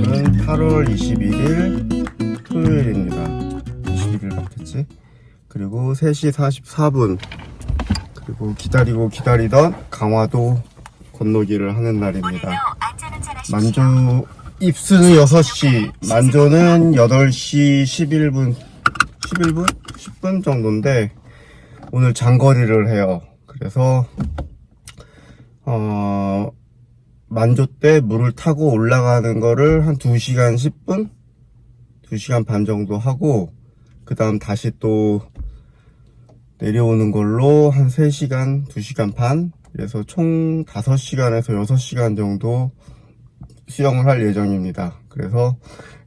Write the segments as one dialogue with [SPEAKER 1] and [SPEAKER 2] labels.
[SPEAKER 1] 오늘은 8월 21일 토요일입니다. 21일 맞겠지? 그리고 3시 44분. 그리고 기다리고 기다리던 강화도 건너기를 하는 날입니다. 만조 입수는 6시, 만조는 8시 11분, 11분? 10분 정도인데, 오늘 장거리를 해요. 그래서, 어, 만조 때 물을 타고 올라가는 거를 한 2시간 10분? 2시간 반 정도 하고, 그 다음 다시 또 내려오는 걸로 한 3시간, 2시간 반? 그래서 총 5시간에서 6시간 정도 수영을 할 예정입니다. 그래서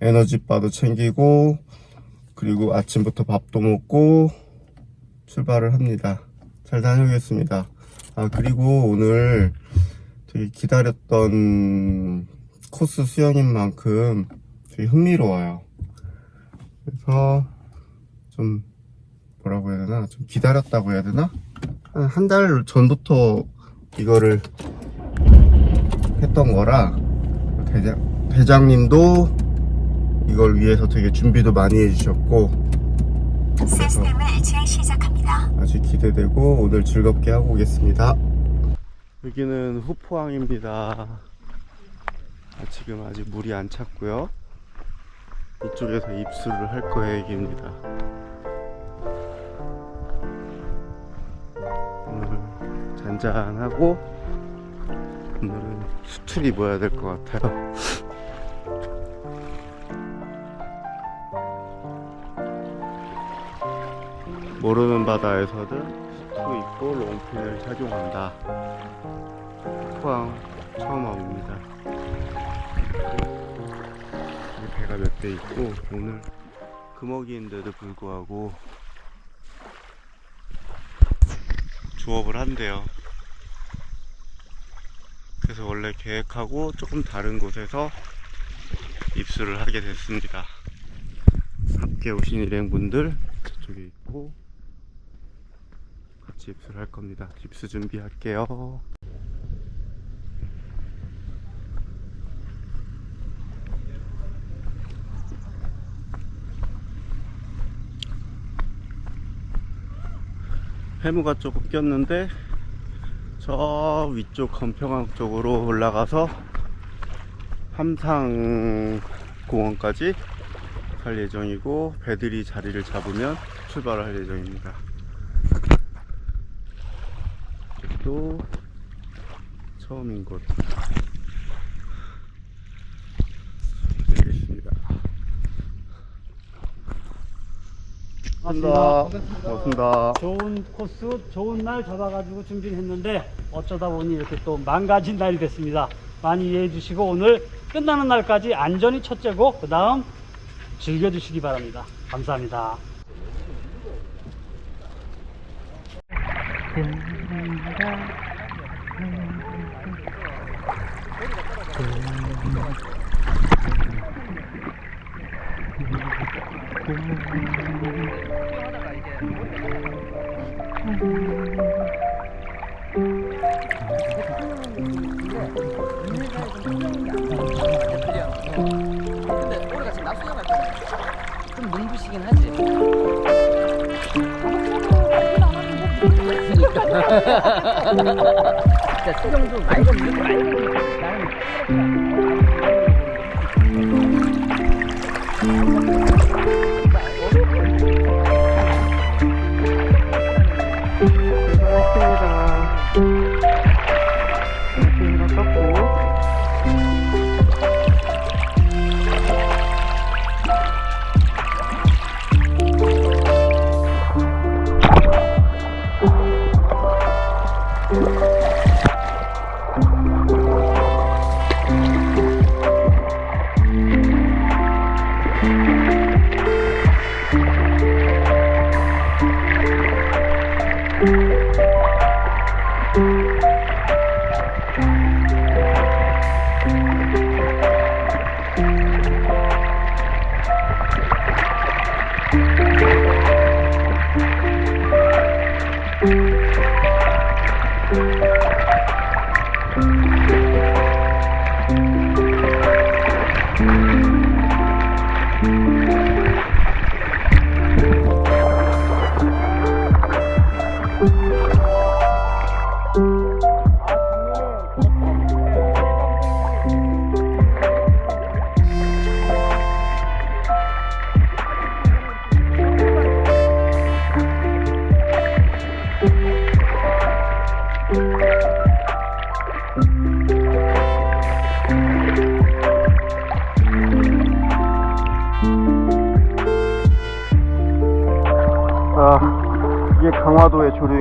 [SPEAKER 1] 에너지바도 챙기고, 그리고 아침부터 밥도 먹고, 출발을 합니다. 잘 다녀오겠습니다. 아, 그리고 오늘 되게 기다렸던 코스 수영인 만큼 되게 흥미로워요. 그래서 좀 뭐라고 해야 되나? 좀 기다렸다고 해야 되나? 한 달 전부터 이거를 했던 거라 대장, 대장님도 이걸 위해서 되게 준비도 많이 해주셨고
[SPEAKER 2] 시스템을 재시작합니다.
[SPEAKER 1] 아주 기대되고 오늘 즐겁게 하고 오겠습니다. 여기는 후포항입니다. 아, 지금 아직 물이 안 찼고요. 이쪽에서 입수를 할 계획입니다. 오늘 잔잔하고 오늘은 수트를 입어야 될 것 같아요. 모르는 바다에서는 수트 입고 롱핀을 착용한다. 포항 처음 와봅니다. 배가 몇 대 있고 오늘 금어기인데도 불구하고 조업을 한대요. 그래서 원래 계획하고 조금 다른 곳에서 입수를 하게 됐습니다. 함께 오신 일행분들 저쪽에 있고 입수를 할 겁니다. 입수 준비할게요. 해무가 조금 꼈는데 저 위쪽 건평항 쪽으로 올라가서 함상 공원까지 갈 예정이고 배들이 자리를 잡으면 출발을 할 예정입니다. 또 처음인 곳 되겠습니다.
[SPEAKER 3] 반갑습니다.
[SPEAKER 1] 반갑습니다.
[SPEAKER 3] 좋은 코스, 좋은 날 잡아가지고 준비를 했는데 어쩌다 보니 이렇게 또 망가진 날이 됐습니다. 많이 이해해 주시고 오늘 끝나는 날까지 안전이 첫째고 그 다음 즐겨주시기 바랍니다. 감사합니다.
[SPEAKER 4] 근데 우리가 지금 갈 거야. 좀 눈부시긴 하지. 진짜 수정도 맑은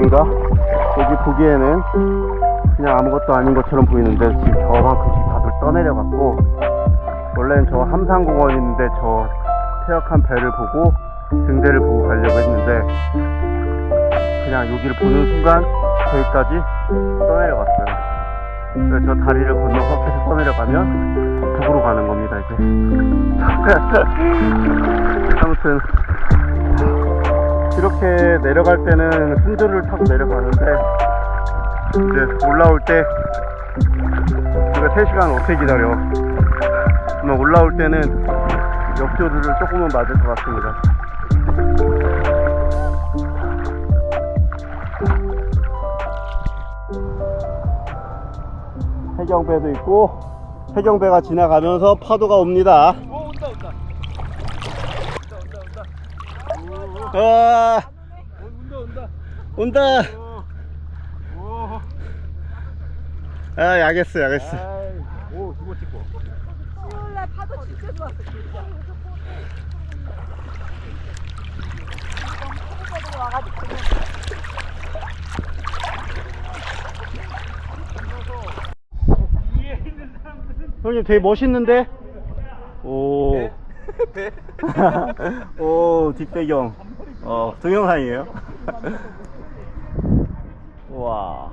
[SPEAKER 1] 조류인가? 여기 보기에는 그냥 아무것도 아닌 것처럼 보이는데 지금 저만큼씩 다들 떠내려갔고 원래는 저 함산공원인데 저 퇴역한 배를 보고 등대를 보고 가려고 했는데 그냥 여기를 보는 순간 저기까지 떠내려갔어요. 그래서 저 다리를 건너 헛해서 떠내려가면 북으로 가는 겁니다 이제. 아무튼 이렇게 내려갈 때는 순조를 타고 내려가는데 이제 올라올 때 우리가 3시간 어떻게 기다려 아마 올라올 때는 역조류를 조금은 맞을 것 같습니다 해경배도 있고 해경배가 지나가면서 파도가 옵니다. 아
[SPEAKER 3] 온다 온다.
[SPEAKER 1] 온다
[SPEAKER 3] 오.
[SPEAKER 1] 아 야겠어 야겠어
[SPEAKER 3] 오 두고 찍고.
[SPEAKER 4] 수요일날 파도 진짜 좋았어 진짜.
[SPEAKER 3] 있는 사람들은
[SPEAKER 1] 형님 되게 멋있는데? 오. 오, 뒷배경. 어, 동영상이에요? 와.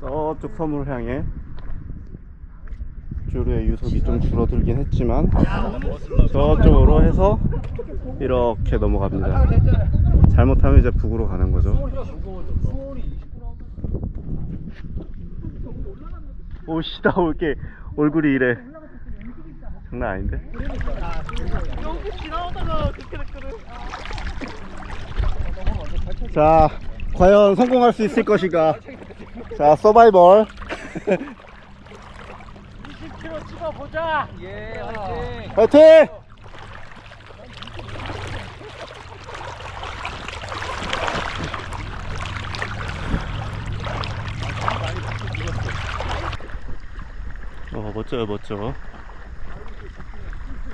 [SPEAKER 1] 저쪽 섬을 향해 조류의 유속이 좀 줄어들긴 했지만 저쪽으로 해서 이렇게 넘어갑니다. 잘못하면 이제 북으로 가는 거죠. 오시다 올게 얼굴이 이래 장난 아닌데 자 과연 성공할 수 있을 것인가 자 서바이벌
[SPEAKER 3] 20km 찍어 보자.
[SPEAKER 4] 예 화이팅.
[SPEAKER 1] 화이팅 어 멋져요 멋져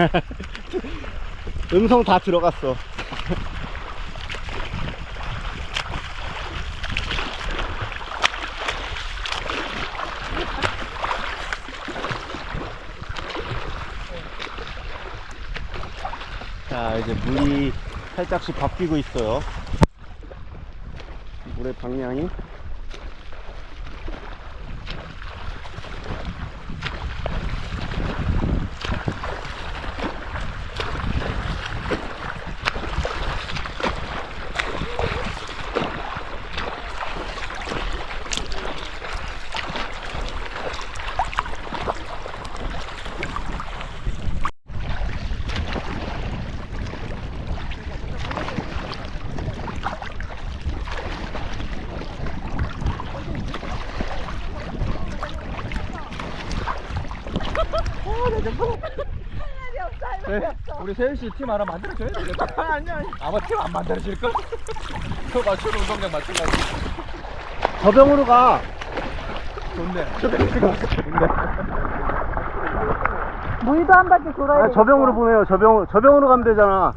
[SPEAKER 1] 음성 다 들어갔어. 자 이제 물이 살짝씩 바뀌고 있어요. 물의 방향이
[SPEAKER 5] 우리 세윤 씨 팀 하나 만들어줘야 되겠다. 아니 아니. 아마 팀 안 만들어질 걸? 저 맞춘 운동량 맞춰가지고.
[SPEAKER 1] 저병으로 가
[SPEAKER 5] 좋네. 좋네.
[SPEAKER 6] 물도 한 바퀴 돌아야
[SPEAKER 1] 아,
[SPEAKER 6] 돼.
[SPEAKER 1] 저병으로 보내요. 저병, 저병으로 가면 되잖아.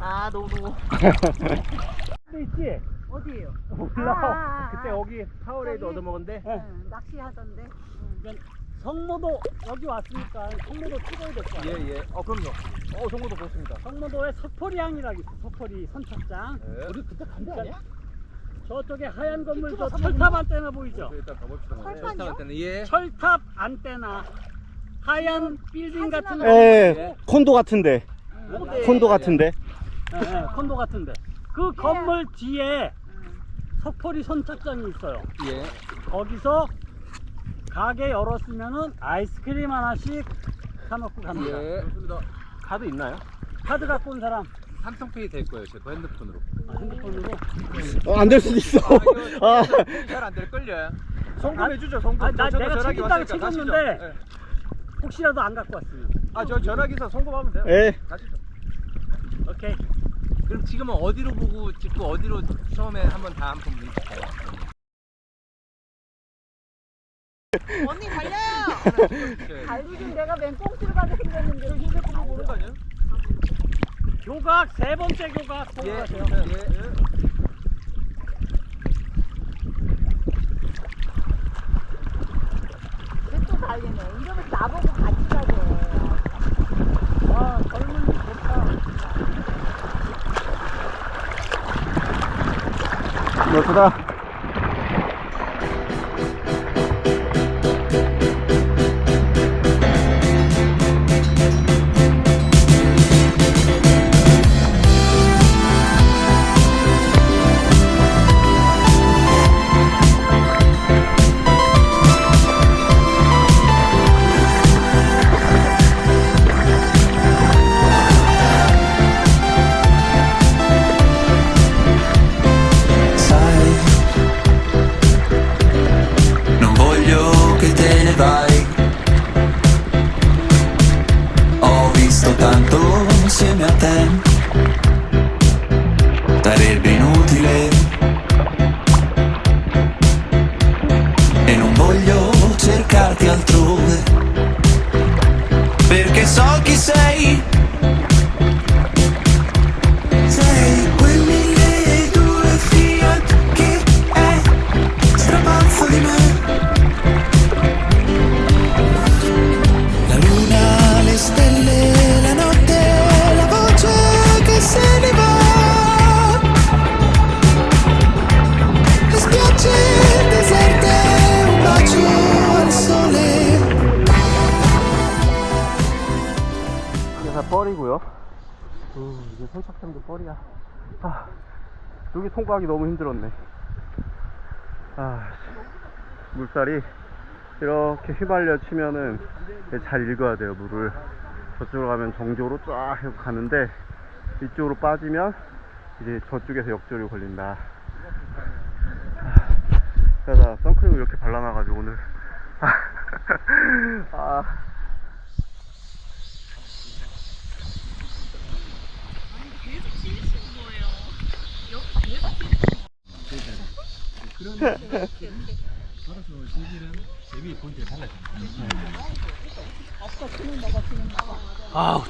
[SPEAKER 6] 아, 너무 너무.
[SPEAKER 3] 있지?
[SPEAKER 6] 어디에요?
[SPEAKER 3] 몰라.
[SPEAKER 6] 아, 아, 아.
[SPEAKER 1] 그때 여기 파워레이드? 얻어먹은데.
[SPEAKER 6] 응, 낚시하던데.
[SPEAKER 3] 그러니까 성모도 여기 왔으니까 성모도 찍어야 될 거야.
[SPEAKER 5] 예, 예. 어, 그럼요. 어, 정보도 보겠습니다.
[SPEAKER 3] 성모도에 석포리항이라고 있어. 석포리 선착장.
[SPEAKER 5] 예. 우리 그때 간거 아니야?
[SPEAKER 3] 저쪽에 하얀 건물 저 철탑 안테나 보이죠?
[SPEAKER 5] 일단 가봅시다. 때는 예.
[SPEAKER 3] 철탑 안테나 하얀 빌딩 같은 거.
[SPEAKER 1] 예, 콘도 같은데. 콘도 같은데.
[SPEAKER 3] 예, 예, 콘도 같은데. 그 건물 뒤에 석포리 선착장이 있어요.
[SPEAKER 5] 예.
[SPEAKER 3] 거기서 가게 열었으면은 아이스크림 하나씩 사놓고 갑니다.
[SPEAKER 5] 예. 좋습니다.
[SPEAKER 1] 카드 있나요?
[SPEAKER 3] 카드 갖고 온 사람
[SPEAKER 5] 삼성페이 될 거예요. 제 거 핸드폰으로.
[SPEAKER 3] 아, 핸드폰으로.
[SPEAKER 1] 어, 안 될 수도 있어. 아,
[SPEAKER 5] 잘안 될 걸요.
[SPEAKER 3] 아,
[SPEAKER 5] 송금해 주죠. 송금.
[SPEAKER 3] 아, 나
[SPEAKER 5] 저도
[SPEAKER 3] 내가
[SPEAKER 5] 전화기 왔으니까 가시죠.
[SPEAKER 3] 챙겼는데.
[SPEAKER 5] 예.
[SPEAKER 3] 혹시라도 안 갖고 왔으면.
[SPEAKER 5] 아, 저 전화기사 송금하면 돼요.
[SPEAKER 1] 예.
[SPEAKER 5] 가시죠.
[SPEAKER 3] 오케이.
[SPEAKER 5] 그럼 지금은 어디로 보고 찍고 어디로 처음에 한번 다 한번 볼까요?
[SPEAKER 6] 언니 달려요! 달리긴 내가 맨 꽁치로 가게 생겼는데.
[SPEAKER 5] 휴대폰 보는 거 아니에요?
[SPEAKER 3] 교각 세 번째 교각 보고
[SPEAKER 5] 예. 예.
[SPEAKER 6] 쟤또 달리네. 이러면 나보고 같이 가게.
[SPEAKER 3] 와 젊은 이 좋다.
[SPEAKER 1] 멋지다. 통과하기 너무 힘들었네. 아, 씨. 물살이 이렇게 휘말려 치면은 잘 읽어야 돼요, 물을. 저쪽으로 가면 정조로 쫙 해서 가는데 이쪽으로 빠지면 이제 저쪽에서 역조류 걸린다. 아, 그래서 선크림을 이렇게 발라놔가지고 오늘. 아.
[SPEAKER 5] 아,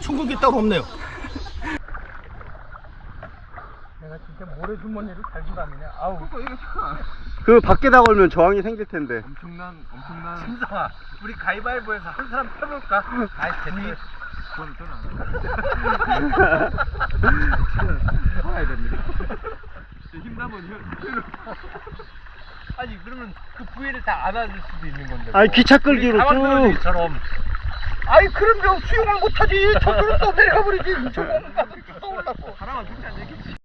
[SPEAKER 5] 충격이 따로 없네요. 내가 진짜 모래 주머니를 잘 주다니냐. 아우. 시커.
[SPEAKER 1] 그 밖에다 걸면 저항이 생길 텐데.
[SPEAKER 5] 엄청난 엄청난. 진짜 우리 가위바위보에서 한 사람 펴볼까? 아이 됐니? 그럼 저는 안 해. 살아야 됩니다. 힘나면 혀. 아니 그러면 그 부위를 다 안아줄 수도 있는 건데.
[SPEAKER 1] 아니 기차 끌기로 쭉.
[SPEAKER 5] 처럼. 아이 그러면 수용을 못하지. 저절로 또 내려가 버리지. 저거 또 올라고. 사람은 죽지 않겠지.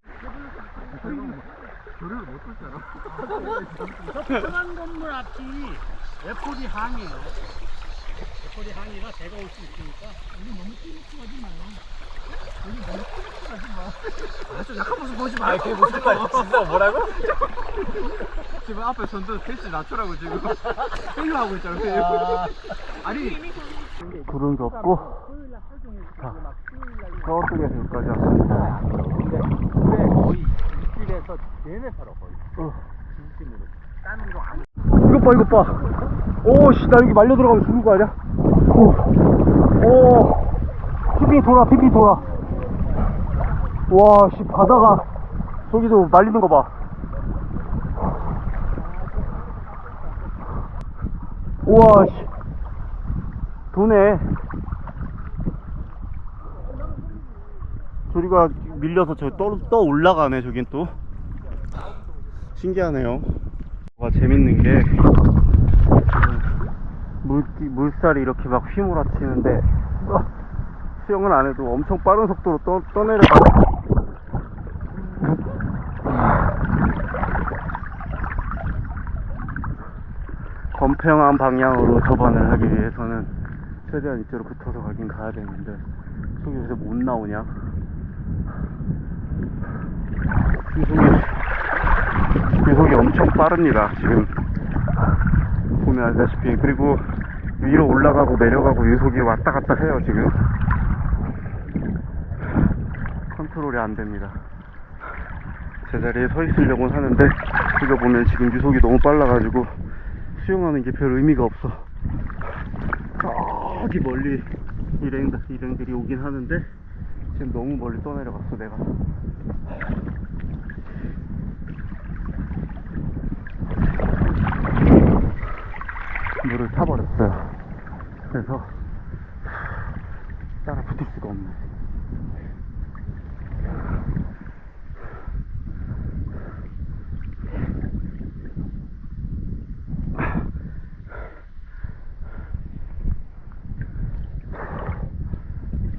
[SPEAKER 5] 저를 알아.
[SPEAKER 3] 저 편한 건물 앞이 애플이 항이에요. 애플이 항이라 배가 올 수 있으니까.
[SPEAKER 5] 아, 그게 무슨 말이야? 진짜 뭐라고? 지금 앞에 선두 패스 낮추라고 지금 회유 하고 있잖아, 회유. 아니,
[SPEAKER 1] 구름도 없고. 자, 저쪽에서 여기까지 왔습니다.
[SPEAKER 5] 근데 거의 일주일에서 내내 살아, 거의.
[SPEAKER 1] 어.
[SPEAKER 5] 진심으로.
[SPEAKER 1] 이것 봐, 이것 봐. 오, 씨, 나 여기 말려 들어가면 죽는 거 아니야? 오, 오, 핑핑 돌아, 핑핑 돌아. 와, 씨, 바다가, 저기도 말리는 거 봐. 우와, 씨. 도네. 저리가 밀려서 저 떠, 떠 올라가네, 저긴 또. 신기하네요. 와, 재밌는 게, 물, 물살이 이렇게 막 휘몰아치는데, 어, 수영을 안 해도 엄청 빠른 속도로 떠, 떠내려가. 건평한 방향으로 접안을 하기 위해서는 최대한 이쪽으로 붙어서 가긴 가야 되는데, 속이 요새 못 나오냐? 유속이, 유속이 엄청 빠릅니다, 지금. 보면 알다시피. 그리고 위로 올라가고 내려가고 유속이 왔다 갔다 해요, 지금. 컨트롤이 안 됩니다. 제자리에 서 있으려고는 하는데, 이거 보면 지금 유속이 너무 빨라가지고, 수영하는 게 별 의미가 없어. 저기 멀리 일행, 일행들이 오긴 하는데, 지금 너무 멀리 떠내려갔어, 내가. 물을 타버렸어요. 그래서 따라 붙을 수가 없네.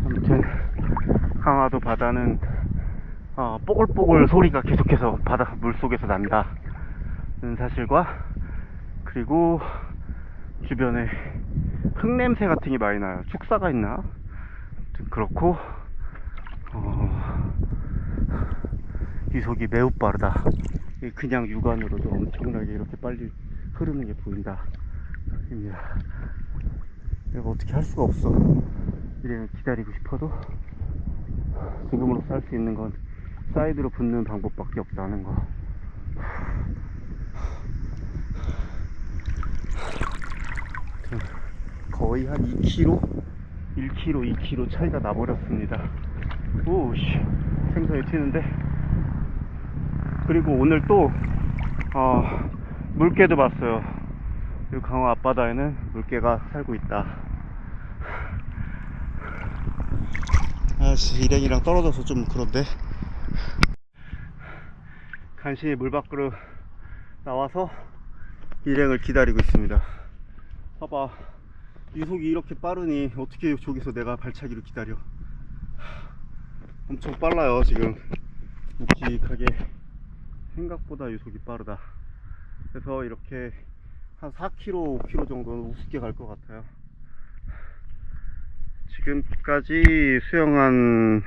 [SPEAKER 1] 아무튼 강화도 바다는 어, 뽀글뽀글 소리가 계속해서 바다 물 속에서 난다는 사실과 그리고 주변에 흙냄새 같은 게 많이 나요. 축사가 있나? 그렇고 어, 유속이 매우 빠르다. 이 그냥 육안으로도 엄청나게 이렇게 빨리 흐르는 게 보인다. 입니다. 내가 어떻게 할 수가 없어. 이래는 기다리고 싶어도 지금으로서 할 수 있는 건 사이드로 붙는 방법밖에 없다는 거. 거의 한 2km, 1km, 2km 차이가 나버렸습니다. 오씨, 생선이 튀는데. 그리고 오늘 또, 어, 물개도 봤어요. 이 강화 앞바다에는 물개가 살고 있다. 아씨, 일행이랑 떨어져서 좀 그런데. 간신히 물 밖으로 나와서 일행을 기다리고 있습니다. 봐봐. 유속이 이렇게 빠르니 어떻게 저기서 내가 발차기를 기다려. 엄청 빨라요, 지금. 묵직하게. 생각보다 유속이 빠르다. 그래서 이렇게 한 4km, 5km 정도는 우습게 갈 것 같아요. 지금까지 수영한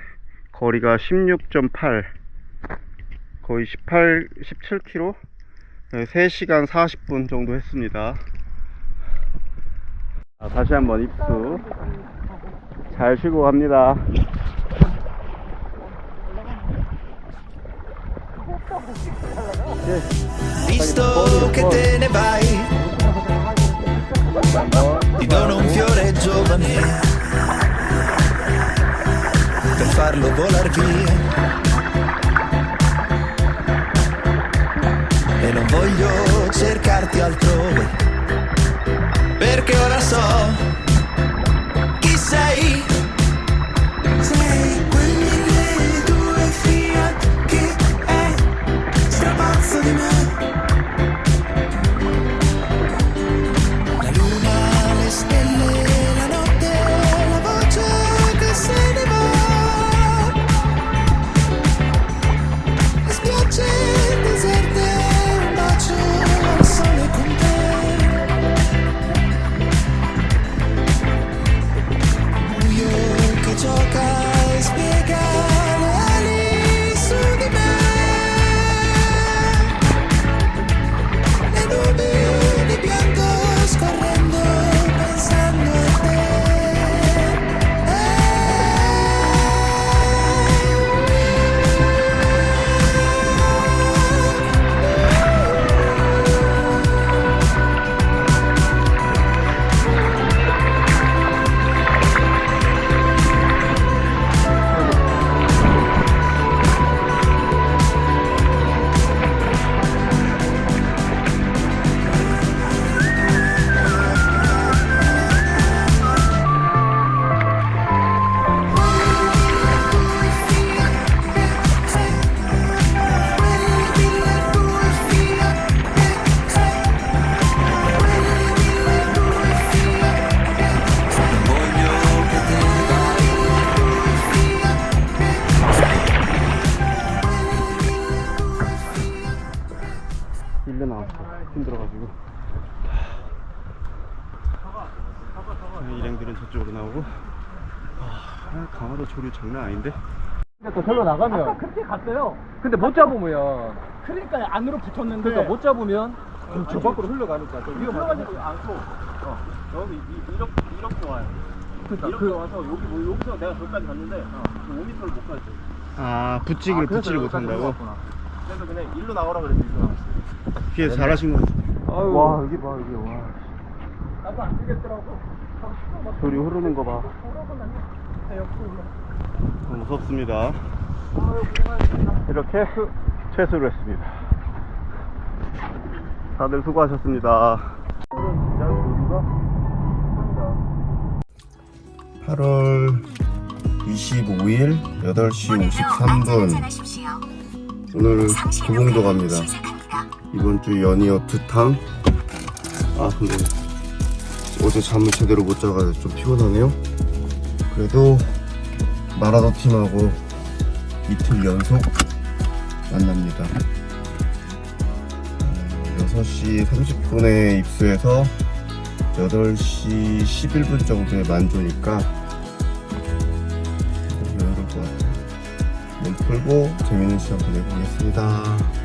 [SPEAKER 1] 거리가 16.8, 거의 18, 17km? 3시간 40분 정도 했습니다. 자, 다시 한번 입수. 잘 쉬고 갑니다.
[SPEAKER 7] Visto che te ne vai, ti dono un fiore giovane per farlo volar via. E non voglio cercarti altrove, ver qué horas son.
[SPEAKER 1] 있어가지고 일행들은 저쪽으로 나오고 아, 강화도 조류 장난 아닌데
[SPEAKER 5] 근데 또 절로 나가면. 아까 그렇게 갔어요. 근데 못 잡으면.
[SPEAKER 3] 그러니까 안으로 붙었는데
[SPEAKER 5] 그러니까 못 잡으면 저 밖으로 흘러가니까 좀 위험하지.
[SPEAKER 1] 않고 어, 여기 이, 이렇게 이렇게 와요
[SPEAKER 5] 그러니까
[SPEAKER 1] 이렇게 와서 여기 뭐 여기서 내가 저기까지 갔는데 5m를 못 가죠 아
[SPEAKER 5] 아,
[SPEAKER 1] 붙이기를 붙이지
[SPEAKER 5] 여기까지
[SPEAKER 1] 못한다고? 그래서 그냥 일로 나오라 그래서 일로 나왔어 피해 잘하신 것 같아요
[SPEAKER 5] 아유.
[SPEAKER 1] 와 여기 봐 여기 와.
[SPEAKER 5] 나도 안 되겠더라고.
[SPEAKER 1] 조류 흐르는 거봐. 무섭습니다. 이렇게 퇴소를 했습니다. 다들 수고하셨습니다. 8월 25일 8시
[SPEAKER 2] 오늘도
[SPEAKER 1] 53분.
[SPEAKER 2] 안전하십시 오.
[SPEAKER 1] 오늘 도봉도 갑니다. 이번 주 연이어 두탕 아 근데 어제 잠을 제대로 못 자가지고 좀 피곤하네요 그래도 마라도 팀하고 이틀 연속 만납니다 음, 6시 30분에 입수해서 8시 11분 정도에 만조니까 몸 풀고 재밌는 시간 보내보겠습니다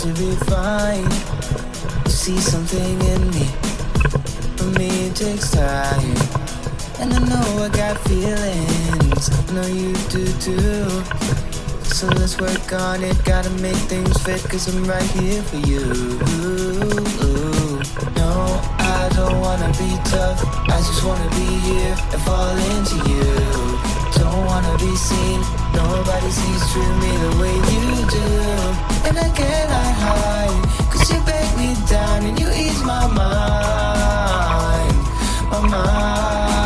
[SPEAKER 8] to be fine. You see something in me. For me, it takes time. And I know I got feelings. I know you do too. So let's work on it. Gotta make things fit, cause I'm right here for you. No, I don't wanna be tough. I just wanna be here and fall into you. Don't wanna be seen. Nobody sees through me the way you do. And I cannot hide. Cause you break me down and you ease my mind. My mind.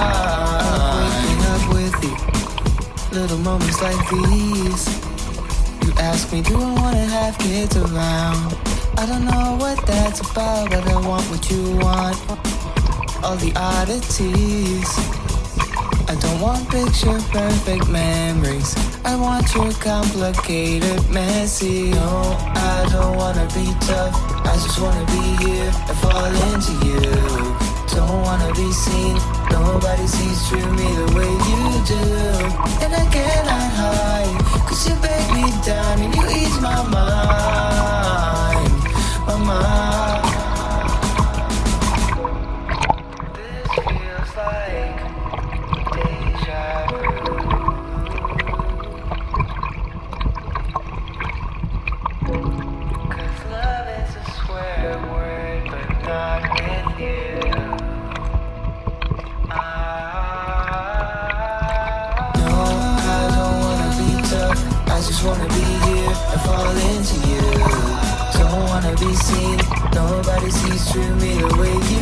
[SPEAKER 8] Waking up with you. Little moments like these. You ask me, do I wanna have kids around? I don't know what that's about, but I want what you want. All the oddities. I don't want picture perfect memories. I want your complicated, messy. No, I don't wanna be tough. I just wanna be here and fall into you. Don't wanna be seen. Nobody sees through me the way you do. And I cannot hide. Cause you break me down and you ease my mind. My mind. body sees through me the way you